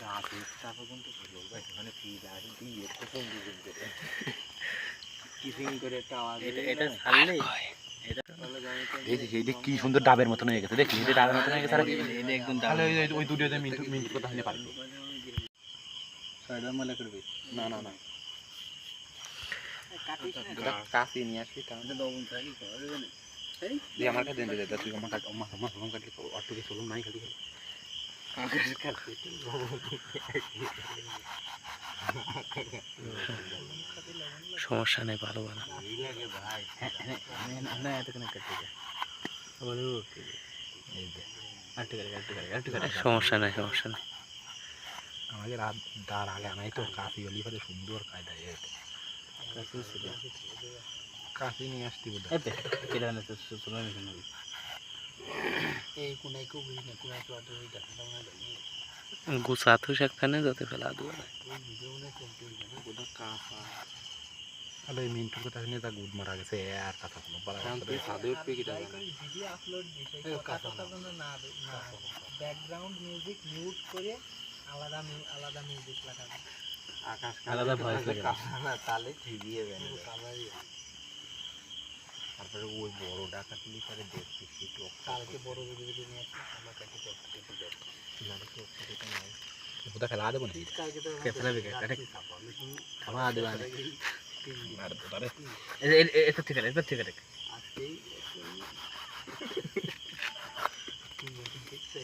গাছ ফিল আর দিয়ে করে। কিসিং করে একটা আওয়াজ এটা ছাড়লে কি সুন্দর ডাবের মতন হয়ে গেছে দেখি ডাবের মতন হয়ে গেছে আর এটা একদম তাহলে ওই দুটোতে মিন্টু মিন্টু কথা হলে পারবে। না না না। কাশি নিয়ে আসবি তাহলে দিয়ে আমার কাছে দিয়ে দে তুই আমার কাছে আমার আমার আমার কাছে অটোকে চলুন নাই খালি খালি সমস্যা নেই ভালো ভালো। সমস্যা নেই সমস্যা নেই। আমাকে রাত তার আগে আনাই তো কাশি অলি সুন্দর কায়দা এ কাশি নিয়ে আসতে বোধ এই কোনায় কেউ বুঝি না কোনায় তো আদৌ দেখা দাও না গুছা তো সেখানে যত ফেলা দেবো না ভিডিও না চলতে হইবে না ওটা কাঁচা আরে মিন্টুর কথা শুনে তা গুড মারা গেছে এ আর কথা কোনো পারা সাদে উঠবে কি ভিডিও আপলোড দিছে কথা কথা যেন না না ব্যাকগ্রাউন্ড মিউজিক মিউট করে আলাদা মিউ- আলাদা মিউজিক লাগাবে আকাশ আলাদা ভয়েস লাগে না। না তাহলে ঠিকই হবে পুরো কালারই তারপরে ওই বড় ডাকাতলি করে দেখছি সেটু কালকে বড় যদি যদি নিয়ে আসি আমরা কাটি তো কেটে দেব ওটা খেলা দেবো না কালকে তো কে ফেলাবে কে? কাটে। খাওয়া দেবা না আর তোরে এটা ঠিক আছে এটা ঠিক আছে আজকেই দেখছে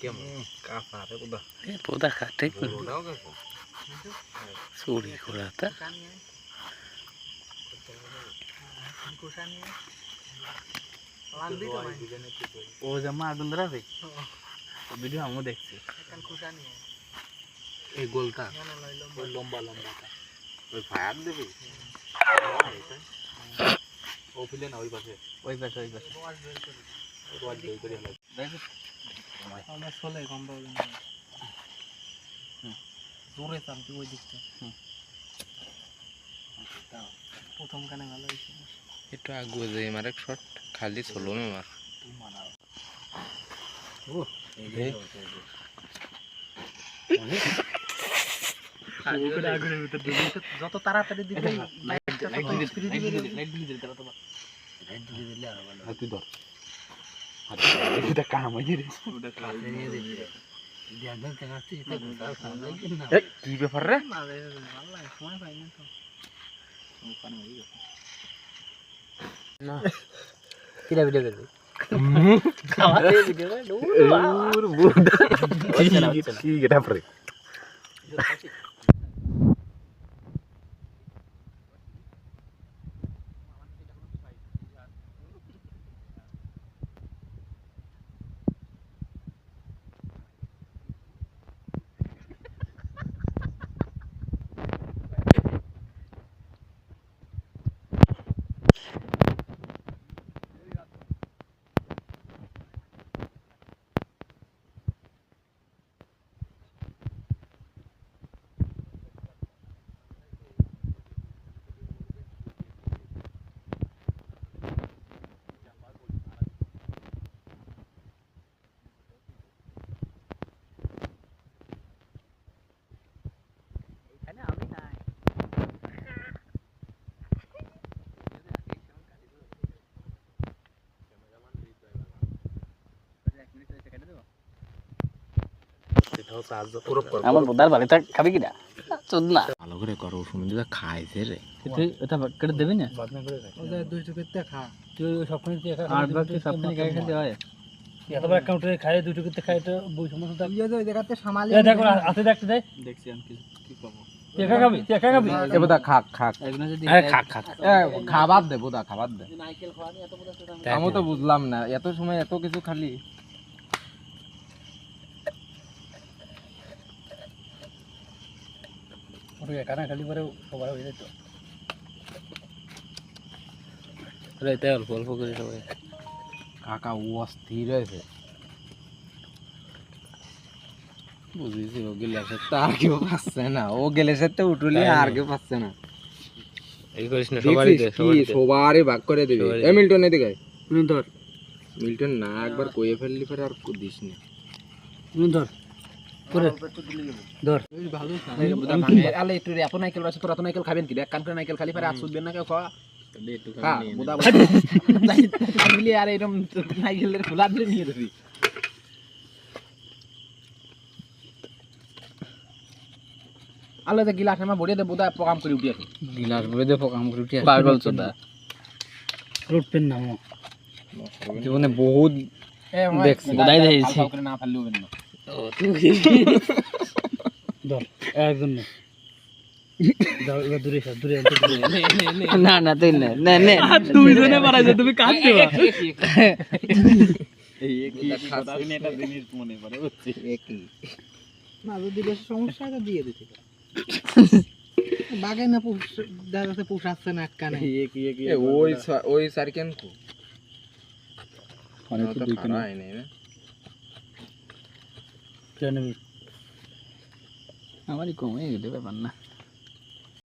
কেমন কাঁচা রে ওটা পোদা কাটে বড়টাও কাঁচা ও জামা আগুন ভিডিও আমিও দেখছি এই গোলটা লম্বা লম্বাটা ওই ফায়ার দেবে প্রথম কানে ভালো হয়েছে। একটু আগুয়ে যাই আমার এক শট খালি চলো আমার যত তাড়াতাড়ি দিবে আর তুই কাম কি ব্যাপার রে? সময় পাই না তো। কিরা ভিডিও করবি কি এটা পরে আমার বোদার বাড়িটা খাবি কিনা? চোদ না ভালো করে করো শুনে দিদা খাইছে রে। তুই ওটা কেটে দেবি না? দুই চোখের খা। তুই সবখানে আট ভাগ তুই সবখানে গায়ে খেতে হয়। এতবার অ্যাকাউন্টে খাই দুই চোখের খাই তো বই সমস্ত ইয়ে ওই জায়গাতে সামালি দেখো হাতে দেখতে দেয় দেখছি আমি কি কি পাবো তুই খাবি তুই খাবি? এ বোদা খাক খাক। আরে খাক খাক। খাবার দে বোদা খাবার দে। নাইকেল খাওয়া নিয়ে এত বড় আমি তো বুঝলাম না এত সময় এত কিছু খালি। ওটা একা না খালি পরে সবার হয়ে যেত রাইতে অল্প অল্প করে সবাই কাকা ও অস্থির হয়েছে বুঝেছি ও গেলে আসে তার কেউ পাচ্ছে না ও গেলে সাথে উঠলি আর কেউ পাচ্ছে না এই করিস না সবারই দে সবারই সবারই ভাগ করে দিবি এ মিল্টন এদিকে আয়। মিল্টন না একবার কইয়ে ফেললি পরে আর দিস না তুমি ধর। আলে একটু এত নাইকেল আছে তোরা তো নাইকেল খাবেন কি এক কান করে নাইকেল খালি পারে আর সুদবেন না কেউ খাওয়া আর এরকম নাইকেলের খোলা দিলে নিয়ে যাবি। আলে গিলাস আমার ভরিয়ে দে বোধা প্রোগ্রাম করে উঠি আছে গিলাস ভরে দে করে পাগল চোদা জীবনে বহুত দেখছি, বোধাই দেখেছি। না ফেললেও না। ধর একজন নে দাও এবার দূরে সর দূরে না না তুই না না না তুমি জনে মারাইছো তুমি কাট দিবা না যদি বেশি সমস্যা তো দিয়ে দিতে পারে। না পুষ দেখা পুষাচ্ছে না এক কানে ওই ওই সার্কেন অনেক দুই নাই না เจอหนึ่งอีกเอาว่าดีกว่าไม่อด้วยแบบนั้นนะ